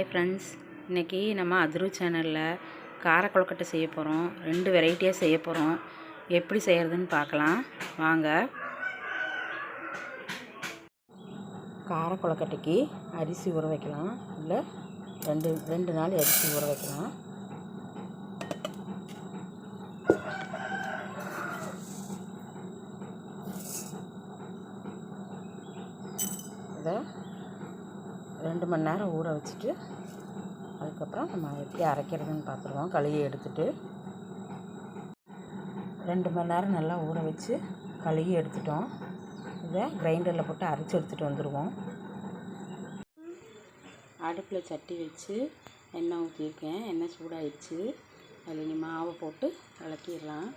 Hi friends இன்றைக்கி நம்ம அதிரு சேனலில் கார கொழுக்கட்டை செய்ய போகிறோம் ரெண்டு வெரைட்டியாக செய்ய போகிறோம் எப்படி செய்கிறதுன்னு பார்க்கலாம். வாங்க. கார கொழுக்கட்டைக்கு அரிசி ஊற வைக்கலாம். இல்லை ரெண்டு ரெண்டு நாள் அரிசி ஊற வைக்கலாம். இதை ரெண்டு மணி நேரம் ஊற வச்சுட்டு அதுக்கப்புறம் நம்ம எப்படி அரைக்கிறதுன்னு பார்த்துருவோம். கழுவி எடுத்துட்டு. ரெண்டு மணி நேரம் நல்லா ஊற வச்சு கழுவி எடுத்துட்டோம். இதை கிரைண்டரில் போட்டு அரைச்சி எடுத்துகிட்டு வந்துடுவோம் அடுப்பில் சட்டி வச்சு எண்ணெய் ஊற்றிருக்கேன் எண்ணெய் சூடாயிடுச்சு. அதில் நீ மாவை போட்டு விளக்கிடலாம்.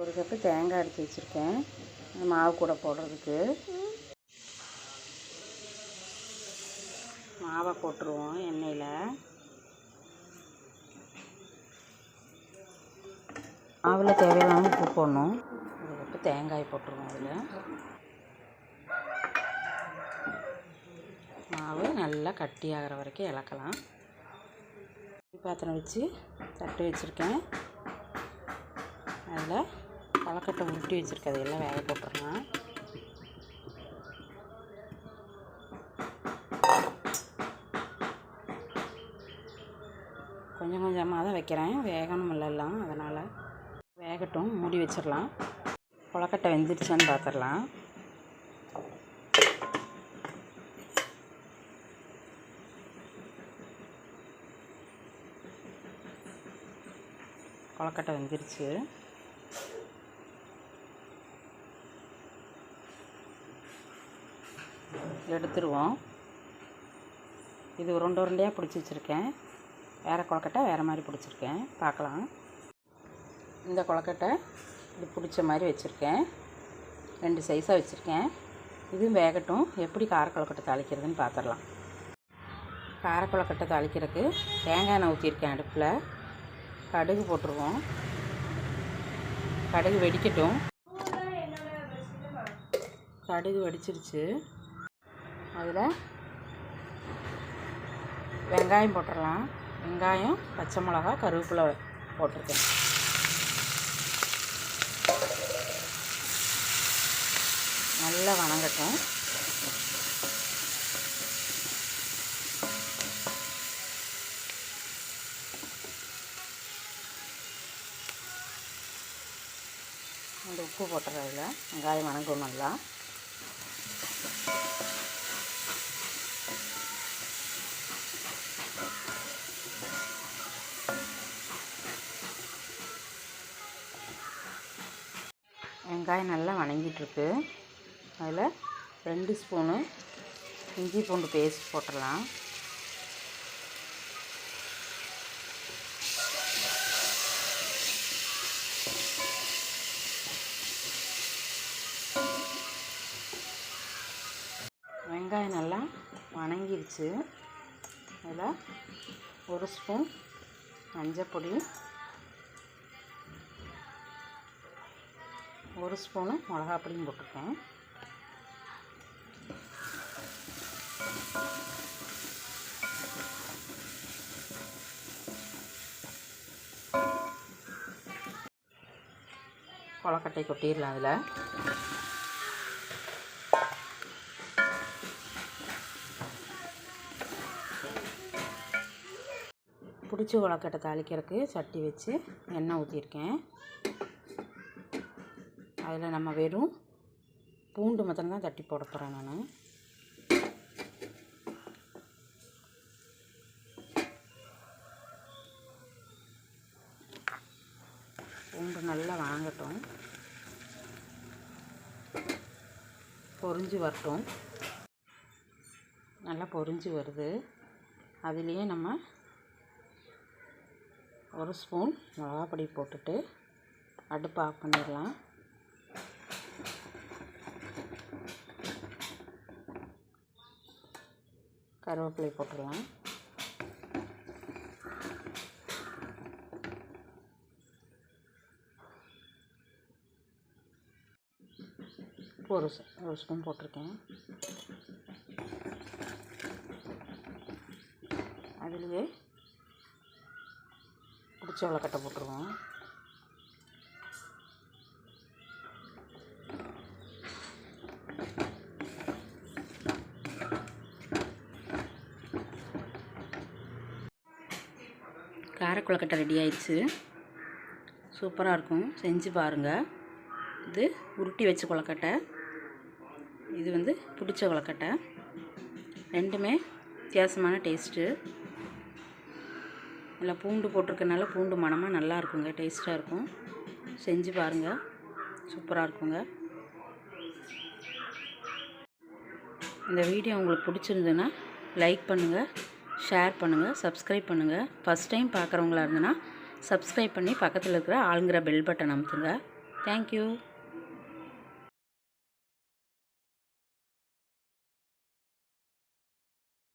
ஒரு கப்பு தேங்காய் எடுத்து வச்சுருக்கேன். மாவு கூட போடுறதுக்கு. மாவை போட்டுருவோம் எண்ணெயில். மாவில் தேவையான உப்பு போடணும். கப்பு தேங்காய் போட்டுருவோம் அதில். மாவு நல்லா கட்டி ஆகிற வரைக்கும் இளக்கலாம் பாத்திரம் வச்சு தட்டு வச்சுருக்கேன். அதில் கொழக்கட்டை உருட்டி வச்சுருக்கேன். அதையெல்லாம் வேக போட்டுடலாம். கொஞ்சம் கொஞ்சமாக தான் வைக்கிறேன். வேகணும் இல்லைலாம் அதனால் வேகட்டும் மூடி வச்சிடலாம். கொழக்கட்டை வெந்துடுச்சான்னு பார்த்துடலாம் கொழக்கட்டை வெந்துருச்சு. எடுத்துருவோம். இது உருண்டை உருண்டையாக பிடிச்சி வச்சுருக்கேன். வேறு கொழக்கட்டை வேறு மாதிரி பிடிச்சிருக்கேன். பார்க்கலாம். இந்த கொழக்கட்டை இது பிடிச்ச மாதிரி வச்சுருக்கேன். ரெண்டு சைஸாக வச்சுருக்கேன். இதுவும் வேகட்டும். எப்படி காரக்கொழக்கட்டை தாளிக்கிறதுன்னு பார்த்துடலாம். காரக்கொழக்கட்டை தாளிக்கிறதுக்கு தேங்காய் எண்ணெய் ஊற்றிருக்கேன் அடுப்பில். கடுகு போட்டுருவோம். கடுகு வெடிக்கட்டும். கடுகு வெடிச்சிருச்சு. அதில் வெங்காயம் போட்டுடலாம். வெங்காயம் பச்சை மிளகா கருவேப்பிலை போட்டிருக்கேன். நல்லா வணங்கட்டும். அந்த உப்பு போட்டுறேன் வெங்காயம் வணங்கும் நல்லா. வெங்காயம் நல்லா வணங்கிட்டுருக்கு. அதில் ரெண்டு ஸ்பூனு இஞ்சி பூண்டு பேஸ்ட் போட்டுடலாம். வெங்காயம் நல்லா வணங்கிருச்சு. அதில் ஒரு ஸ்பூன் மஞ்சப்பொடி ஒரு ஸ்பூனு மிளகாப்பொடியும் போட்டிருக்கேன். கொழக்கட்டை கொட்டிடலாம் அதில் பிடிச்சி கொழக்கட்டை தாளிக்கிறதுக்கு சட்டி வச்சு எண்ணெய் ஊற்றிருக்கேன். அதில் நம்ம வெறும் பூண்டு மட்டும்தான் தான் தட்டி போட போகிறேன் நான். பூண்டு நல்லா வாங்கட்டும். பொரிஞ்சு வரட்டும். நல்லா பொரிஞ்சு வருது. அதுலேயே நம்ம ஒரு ஸ்பூன் மிளகாப்பொடி போட்டுட்டு அடுப்பு ஆஃப் பண்ணிடலாம். கருவேப்பிலை போட்டுடலாம். ஒரு ஒரு ஸ்பூன் போட்டிருக்கேன். அதுலேயே பிடிச்ச வெள்ளக்கட்டை போட்டுருவோம். காரக்குழக்கட்டை ரெடி ஆயிடுச்சு. சூப்பராக இருக்கும். செஞ்சு பாருங்கள் இது உருட்டி வச்ச கொழக்கட்டை. இது வந்து பிடிச்ச கொழக்கட்டை. ரெண்டுமே வித்தியாசமான டேஸ்ட்டு நல்லா பூண்டு போட்டிருக்கனால பூண்டு மணமாக நல்லா இருக்குங்க. டேஸ்ட்டாக இருக்கும். செஞ்சு பாருங்கள் சூப்பராக இருக்குங்க. இந்த வீடியோ உங்களுக்கு பிடிச்சிருந்துன்னா லைக் பண்ணுங்கள் ஷேர் பண்ணுங்கள் சப்ஸ்கிரைப் பண்ணுங்கள் ஃபஸ்ட் டைம் பார்க்குறவங்களா இருந்தனா சப்ஸ்கிரைப் பண்ணி பக்கத்தில் இருக்கிற ஆளுங்கிற பெல் பட்டன் அமுத்துங்க. தேங்க்யூ